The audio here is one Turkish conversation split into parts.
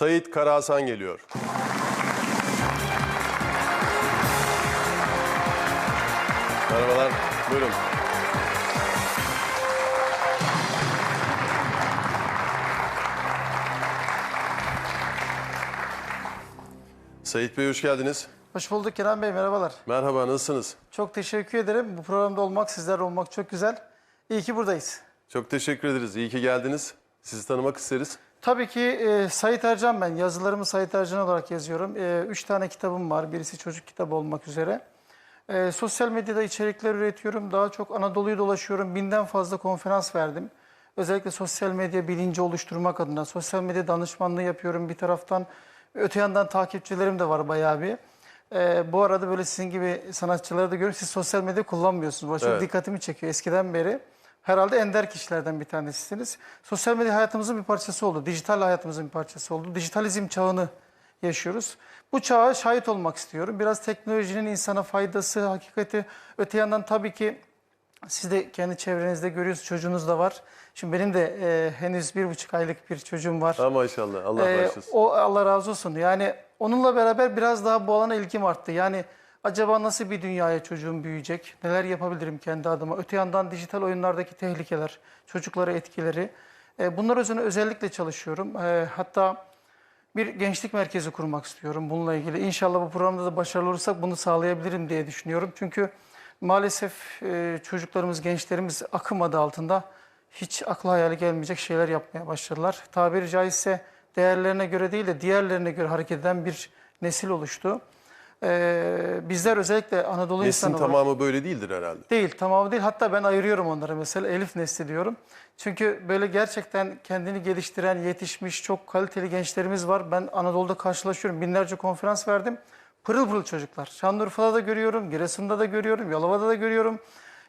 Sait Karahasan geliyor. Merhabalar, buyurun. Sait Bey hoş geldiniz. Hoş bulduk Kenan Bey, merhabalar. Merhaba, nasılsınız? Çok teşekkür ederim. Bu programda olmak, sizlerle olmak çok güzel. İyi ki buradayız. Çok teşekkür ederiz. İyi ki geldiniz. Sizi tanımak isteriz. Tabii ki e, Sait Ercan ben. Yazılarımı Sait Ercan olarak yazıyorum. E, üç tane kitabım var. Birisi çocuk kitabı olmak üzere. E, sosyal medyada içerikler üretiyorum. Daha çok Anadolu'yu dolaşıyorum. Binden fazla konferans verdim. Özellikle sosyal medya bilinci oluşturmak adına. Sosyal medya danışmanlığı yapıyorum bir taraftan. Öte yandan takipçilerim de var bayağı bir. E, bu arada böyle sizin gibi sanatçıları da görüyorum. Siz sosyal medya kullanmıyorsunuz. Bu çok Evet. dikkatimi çekiyor eskiden beri. Herhalde ender kişilerden bir tanesisiniz. Sosyal medya hayatımızın bir parçası oldu. Dijital hayatımızın bir parçası oldu. Dijitalizm çağını yaşıyoruz. Bu çağa şahit olmak istiyorum. Biraz teknolojinin insana faydası, hakikati. Öte yandan tabii ki siz de kendi çevrenizde görüyorsunuz. Çocuğunuz da var. Şimdi benim de e, henüz bir buçuk aylık bir çocuğum var. Ha maşallah, Allah Ee, bağışlasın. o Allah razı olsun. Yani onunla beraber biraz daha bu alana ilgim arttı. Yani acaba nasıl bir dünyaya çocuğum büyüyecek? Neler yapabilirim kendi adıma? Öte yandan dijital oyunlardaki tehlikeler, çocuklara etkileri. Ee, bunlar üzerine özellikle çalışıyorum. Ee, hatta bir gençlik merkezi kurmak istiyorum bununla ilgili. İnşallah bu programda da başarılı olursak bunu sağlayabilirim diye düşünüyorum. Çünkü maalesef e, çocuklarımız, gençlerimiz akım adı altında hiç akla hayali gelmeyecek şeyler yapmaya başladılar. Tabiri caizse değerlerine göre değil de diğerlerine göre hareket eden bir nesil oluştu. Ee, bizler özellikle Anadolu Neslin insanı olarak... tamamı böyle değildir herhalde. Değil, tamamı değil. Hatta ben ayırıyorum onları mesela Elif nesli diyorum. Çünkü böyle gerçekten kendini geliştiren, yetişmiş çok kaliteli gençlerimiz var. Ben Anadolu'da karşılaşıyorum. Binlerce konferans verdim. Pırıl pırıl çocuklar. Şanlıurfa'da da görüyorum, Giresun'da da görüyorum, Yalova'da da görüyorum.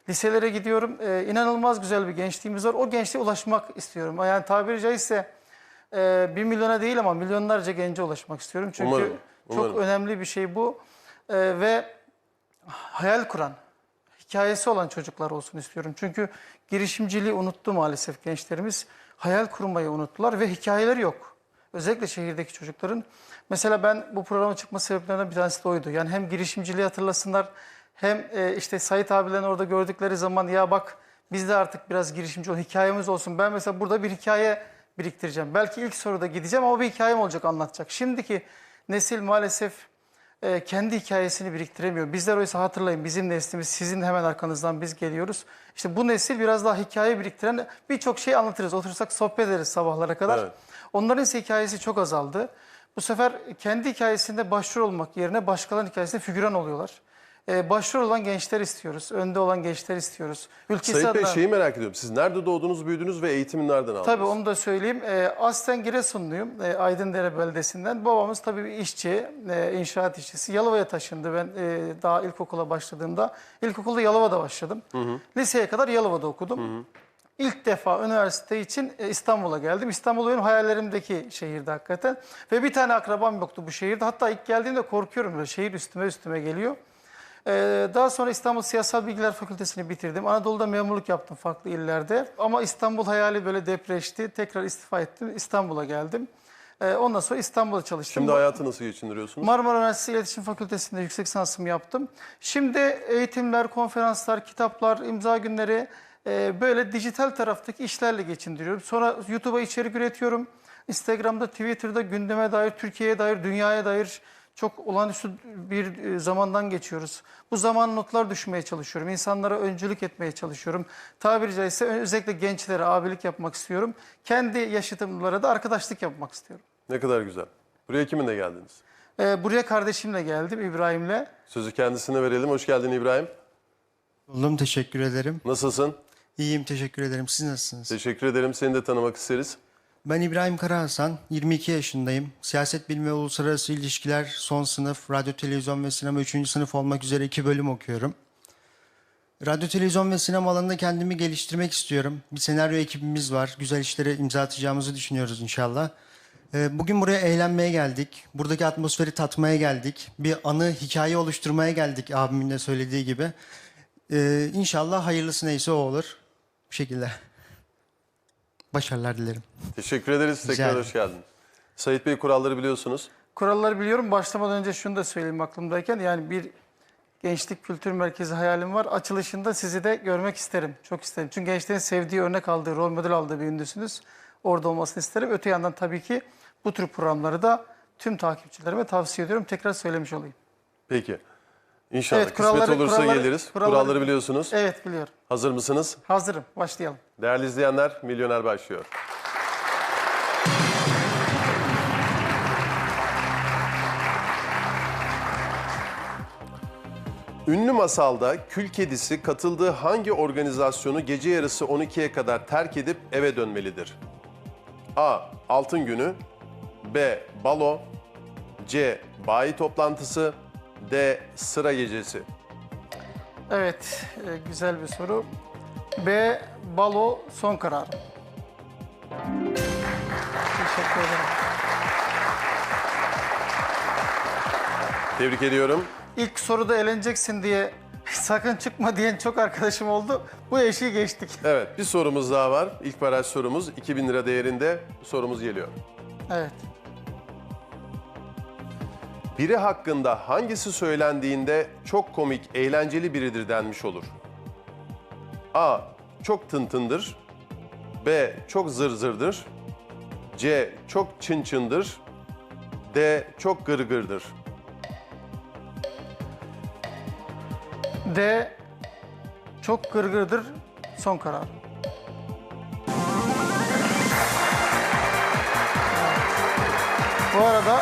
Liselere gidiyorum. Ee, inanılmaz güzel bir gençliğimiz var. O gençliğe ulaşmak istiyorum. Yani tabiri caizse e, bir milyona değil ama milyonlarca gence ulaşmak istiyorum. Çünkü Umarım, çok umarım. önemli bir şey bu. Ee, ve hayal kuran, hikayesi olan çocuklar olsun istiyorum. Çünkü girişimciliği unuttu maalesef gençlerimiz. Hayal kurmayı unuttular ve hikayeleri yok. Özellikle şehirdeki çocukların. Mesela ben bu programa çıkma sebeplerinden bir tanesi de oydu. Yani hem girişimciliği hatırlasınlar hem e, işte Sait abilerini orada gördükleri zaman ya bak biz de artık biraz girişimci olalım, hikayemiz olsun. Ben mesela burada bir hikaye biriktireceğim. Belki ilk soruda gideceğim ama bir hikayem olacak anlatacak. Şimdiki nesil maalesef e, kendi hikayesini biriktiremiyor. Bizler oysa hatırlayın bizim neslimiz sizin hemen arkanızdan biz geliyoruz. İşte bu nesil biraz daha hikaye biriktiren birçok şey anlatırız. Otursak sohbet ederiz sabahlara kadar. Evet. Onların ise hikayesi çok azaldı. Bu sefer kendi hikayesinde başrol olmak yerine başkalarının hikayesinde figüran oluyorlar. E, başrol olan gençler istiyoruz. Önde olan gençler istiyoruz. Ülkesi Sait Bey adına- şeyi merak ediyorum. Siz nerede doğdunuz, büyüdünüz ve eğitimi nereden aldınız? Tabii onu da söyleyeyim. E, aslen Giresunluyum. E, Aydındere beldesinden. Babamız tabii bir işçi, e, inşaat işçisi. Yalova'ya taşındı ben e, daha ilkokula başladığımda. İlkokulda Yalova'da başladım. Liseye kadar Yalova'da okudum. İlk defa üniversite için e, İstanbul'a geldim. İstanbul benim hayallerimdeki şehirdi hakikaten. Ve bir tane akrabam yoktu bu şehirde. Hatta ilk geldiğimde korkuyorum böyle şehir üstüme üstüme geliyor. Ee, daha sonra İstanbul Siyasal Bilgiler Fakültesini bitirdim. Anadolu'da memurluk yaptım farklı illerde. Ama İstanbul hayali böyle depreşti. Tekrar istifa ettim. İstanbul'a geldim. Ee, ondan sonra İstanbul'da çalıştım. Şimdi hayatı nasıl geçindiriyorsunuz? Marmara Üniversitesi İletişim Fakültesi'nde yüksek lisansımı yaptım. Şimdi eğitimler, konferanslar, kitaplar, imza günleri e, böyle dijital taraftaki işlerle geçindiriyorum. Sonra YouTube'a içerik üretiyorum. Instagram'da, Twitter'da gündeme dair, Türkiye'ye dair, dünyaya dair çok olağanüstü bir e, zamandan geçiyoruz. Bu zaman notlar düşmeye çalışıyorum. İnsanlara öncülük etmeye çalışıyorum. Tabiri caizse özellikle gençlere abilik yapmak istiyorum. Kendi yaşıtımlara da arkadaşlık yapmak istiyorum. Ne kadar güzel. Buraya kiminle geldiniz? Ee, buraya kardeşimle geldim, İbrahim'le. Sözü kendisine verelim. Hoş geldin İbrahim. Buldum teşekkür ederim. Nasılsın? İyiyim teşekkür ederim. Siz nasılsınız? Teşekkür ederim. Seni de tanımak isteriz. Ben İbrahim Karahasan, 22 yaşındayım. Siyaset bilimi ve uluslararası ilişkiler son sınıf, radyo, televizyon ve sinema 3. sınıf olmak üzere iki bölüm okuyorum. Radyo, televizyon ve sinema alanında kendimi geliştirmek istiyorum. Bir senaryo ekibimiz var. Güzel işlere imza atacağımızı düşünüyoruz inşallah. Ee, Bugün buraya eğlenmeye geldik. Buradaki atmosferi tatmaya geldik. Bir anı, hikaye oluşturmaya geldik abimin de söylediği gibi. Ee, inşallah hayırlısı neyse o olur. Bu şekilde. Başarılar dilerim. Teşekkür ederiz. Rica Tekrar ederim. hoş geldin. Sait Bey kuralları biliyorsunuz. Kuralları biliyorum. Başlamadan önce şunu da söyleyeyim aklımdayken. Yani bir gençlik kültür merkezi hayalim var. Açılışında sizi de görmek isterim. Çok isterim. Çünkü gençlerin sevdiği, örnek aldığı, rol model aldığı bir ünlüsünüz. Orada olmasını isterim. Öte yandan tabii ki bu tür programları da tüm takipçilerime tavsiye ediyorum. Tekrar söylemiş olayım. Peki. İnşallah Evet, kısmet olursa kuralları- geliriz. kuralları- Kuralları biliyorsunuz. Evet biliyorum. Hazır mısınız? Hazırım. Başlayalım. Değerli izleyenler, Milyoner başlıyor. Ünlü masalda kül kedisi katıldığı hangi organizasyonu gece yarısı 12'ye kadar terk edip eve dönmelidir? A. Altın günü B. Balo C. Bayi toplantısı D. Sıra gecesi Evet. e, güzel bir soru. B. Balo son kararım. Teşekkür ederim. Tebrik ediyorum. İlk soruda eleneceksin diye sakın çıkma diyen çok arkadaşım oldu. Bu eşiği geçtik. Evet, bir sorumuz daha var. İlk baraj sorumuz 2000 lira değerinde sorumuz geliyor. Evet. Biri hakkında hangisi söylendiğinde çok komik, eğlenceli biridir denmiş olur? A. Çok tıntındır. B. Çok zırzırdır. C. Çok çın çındır. D. Çok gırgırdır. D. Çok gırgırdır son karar. Bu arada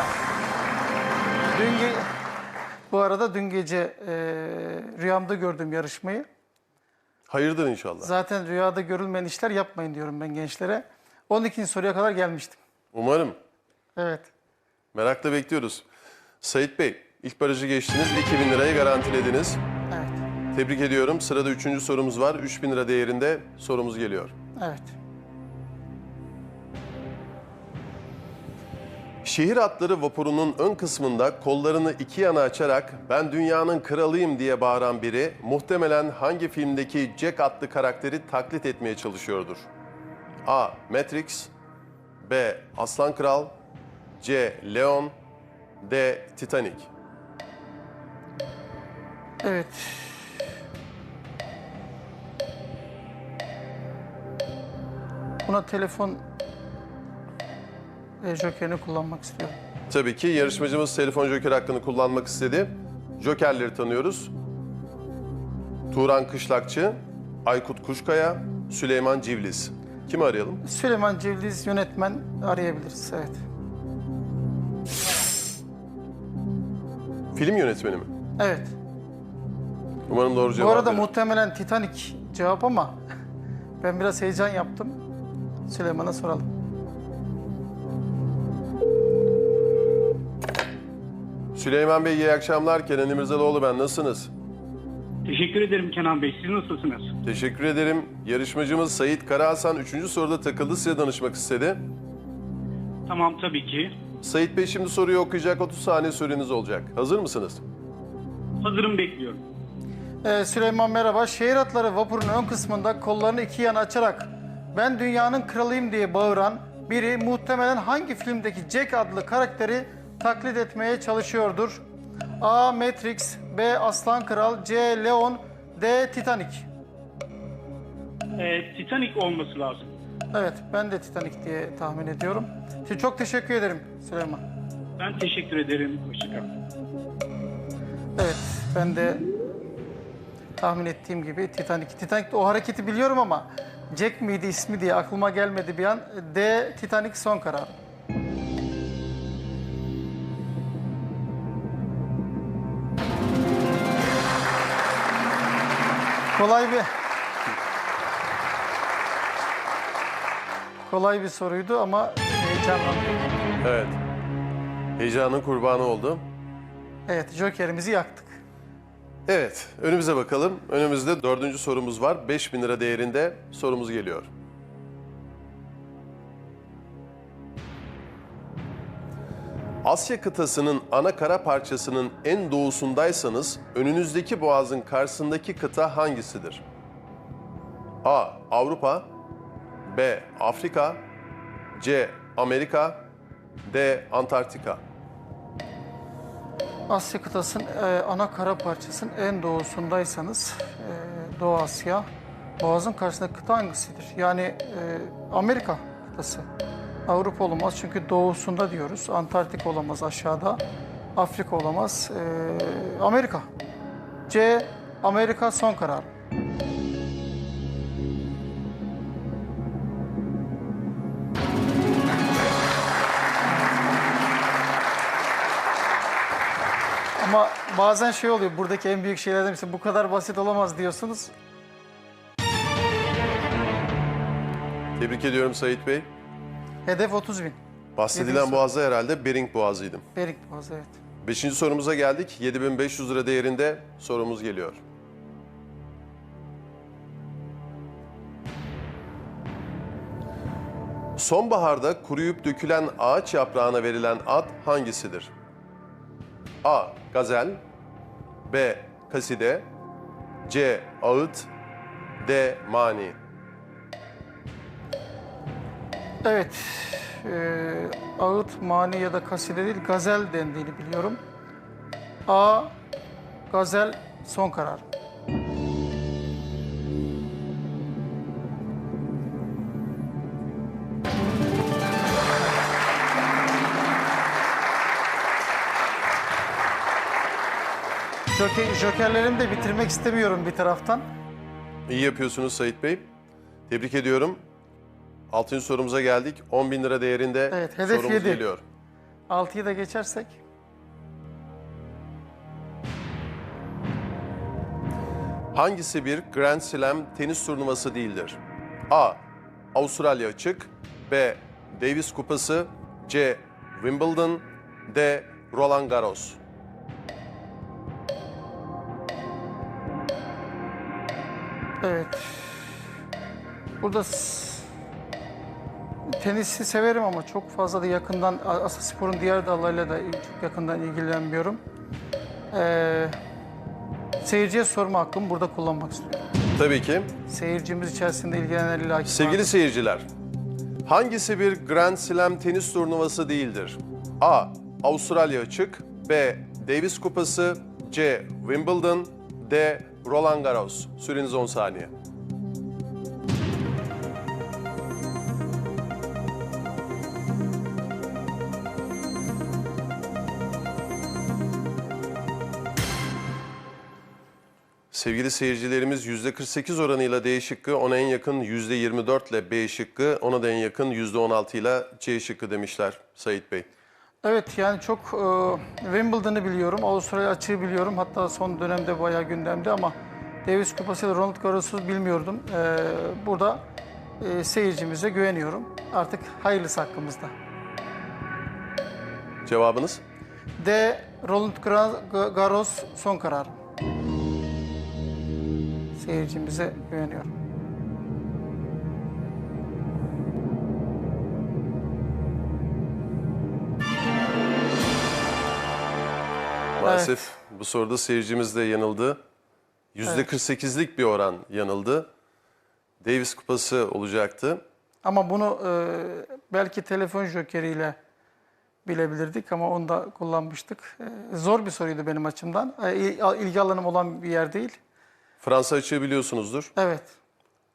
dün ge- bu arada dün gece e, rüyamda gördüm yarışmayı. Hayırdır inşallah. Zaten rüyada görülmeyen işler yapmayın diyorum ben gençlere. 12. soruya kadar gelmiştim. Umarım. Evet. Merakla bekliyoruz. Sait Bey, ilk barajı geçtiniz. 2000 lirayı garantilediniz. Evet. Tebrik ediyorum. Sırada üçüncü sorumuz var. 3000 lira değerinde sorumuz geliyor. Evet. Şehir atları vapurunun ön kısmında kollarını iki yana açarak ben dünyanın kralıyım diye bağıran biri muhtemelen hangi filmdeki Jack adlı karakteri taklit etmeye çalışıyordur? A. Matrix B. Aslan Kral C. Leon D. Titanic Evet. Buna telefon e, jokerini kullanmak istiyorum. Tabii ki yarışmacımız telefon joker hakkını kullanmak istedi. Jokerleri tanıyoruz. Turan Kışlakçı, Aykut Kuşkaya, Süleyman Civliz. Kimi arayalım? Süleyman Cevdiz yönetmen arayabiliriz. Evet. Film yönetmeni mi? Evet. Umarım doğru Bu cevap arada verir. muhtemelen Titanic cevap ama ben biraz heyecan yaptım. Süleyman'a soralım. Süleyman Bey iyi akşamlar. Kenan İmirzalıoğlu ben. Nasılsınız? Teşekkür ederim Kenan Bey. Siz nasılsınız? Teşekkür ederim. Yarışmacımız Sait Karahasan 3. soruda takıldı. Size danışmak istedi. Tamam tabii ki. Sait Bey şimdi soruyu okuyacak. 30 saniye süreniz olacak. Hazır mısınız? Hazırım bekliyorum. Ee, Süleyman merhaba. Şehir atları vapurun ön kısmında kollarını iki yana açarak ben dünyanın kralıyım diye bağıran biri muhtemelen hangi filmdeki Jack adlı karakteri taklit etmeye çalışıyordur? A. Matrix B. Aslan Kral C. Leon D. Titanic Ee, Titanic olması lazım. Evet ben de Titanic diye tahmin ediyorum. Şimdi çok teşekkür ederim Süleyman. Ben teşekkür ederim. Hoşçakalın. Evet ben de tahmin ettiğim gibi Titanic. Titanic'te o hareketi biliyorum ama Jack miydi ismi diye aklıma gelmedi bir an. D. Titanic son karar. Kolay bir kolay bir soruydu ama heyecanlandım. Evet. Heyecanın kurbanı oldu. Evet, jokerimizi yaktık. Evet, önümüze bakalım. Önümüzde dördüncü sorumuz var. 5000 lira değerinde sorumuz geliyor. Asya kıtasının ana kara parçasının en doğusundaysanız önünüzdeki boğazın karşısındaki kıta hangisidir? A. Avrupa B. Afrika C. Amerika D. Antarktika Asya kıtasının e, ana kara parçasının en doğusundaysanız e, Doğu Asya. Boğazın karşısındaki kıta hangisidir? Yani e, Amerika kıtası. Avrupa olamaz çünkü doğusunda diyoruz. Antarktik olamaz aşağıda. Afrika olamaz. E, Amerika. C. Amerika son karar. Ama bazen şey oluyor, buradaki en büyük şeylerden birisi bu kadar basit olamaz diyorsunuz. Tebrik ediyorum Sait Bey. Hedef 30 bin. Bahsedilen Yedinci boğazda herhalde Bering Boğazı'ydı. Berik Boğazı evet. Beşinci sorumuza geldik. 7500 lira değerinde sorumuz geliyor. Sonbaharda kuruyup dökülen ağaç yaprağına verilen ad hangisidir? A. Gazel B. Kaside C. Ağıt D. Mani Evet, eee ağıt, mani ya da kaside değil, gazel dendiğini biliyorum. A, gazel son karar. Joker, jokerlerimi de bitirmek istemiyorum bir taraftan. İyi yapıyorsunuz Sait Bey. Tebrik ediyorum. Altıncı sorumuza geldik. 10 bin lira değerinde Evet, hedef sorumuz yedi. geliyor. 6'yı da geçersek. Hangisi bir Grand Slam tenis turnuvası değildir? A. Avustralya Açık B. Davis Kupası C. Wimbledon D. Roland Garros Evet. Burada s- tenisi severim ama çok fazla da yakından, aslında sporun diğer dallarıyla da çok yakından ilgilenmiyorum. Ee, seyirciye sorma hakkımı burada kullanmak istiyorum. Tabii ki. Seyircimiz içerisinde ilgilenenler illaki Sevgili seyirciler, hangisi bir Grand Slam tenis turnuvası değildir? A. Avustralya Açık B. Davis Kupası C. Wimbledon D. Roland Garros Süreniz 10 saniye. Sevgili seyircilerimiz %48 oranıyla D şıkkı, ona en yakın %24 ile B şıkkı, ona da en yakın %16 ile C şıkkı demişler Sait Bey. Evet yani çok e, Wimbledon'ı biliyorum, Avustralya açığı biliyorum. Hatta son dönemde bayağı gündemde ama Davis Kupası ile Roland Garros'u bilmiyordum. E, burada e, seyircimize güveniyorum. Artık hayırlısı hakkımızda. Cevabınız? D. Roland Garros son karar. Seyircimize güveniyorum. Maalesef bu soruda seyircimiz de yanıldı. %48'lik bir oran yanıldı. Davis Kupası olacaktı. Ama bunu e, belki telefon jokeriyle bilebilirdik ama onu da kullanmıştık. E, zor bir soruydu benim açımdan. E, il- ilgi alanım olan bir yer değil. Fransa açığı biliyorsunuzdur. Evet.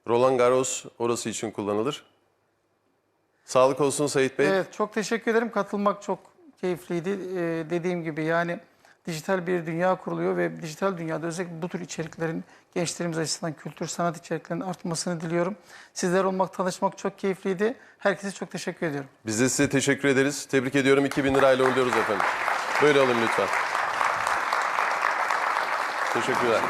Roland Garros orası için kullanılır. Sağlık olsun Sait Bey. Evet çok teşekkür ederim. Katılmak çok keyifliydi. Ee, dediğim gibi yani dijital bir dünya kuruluyor ve dijital dünyada özellikle bu tür içeriklerin gençlerimiz açısından kültür sanat içeriklerinin artmasını diliyorum. Sizler olmak, tanışmak çok keyifliydi. Herkese çok teşekkür ediyorum. Biz de size teşekkür ederiz. Tebrik ediyorum. 2000 lirayla uğurluyoruz efendim. Böyle alın lütfen. Teşekkürler.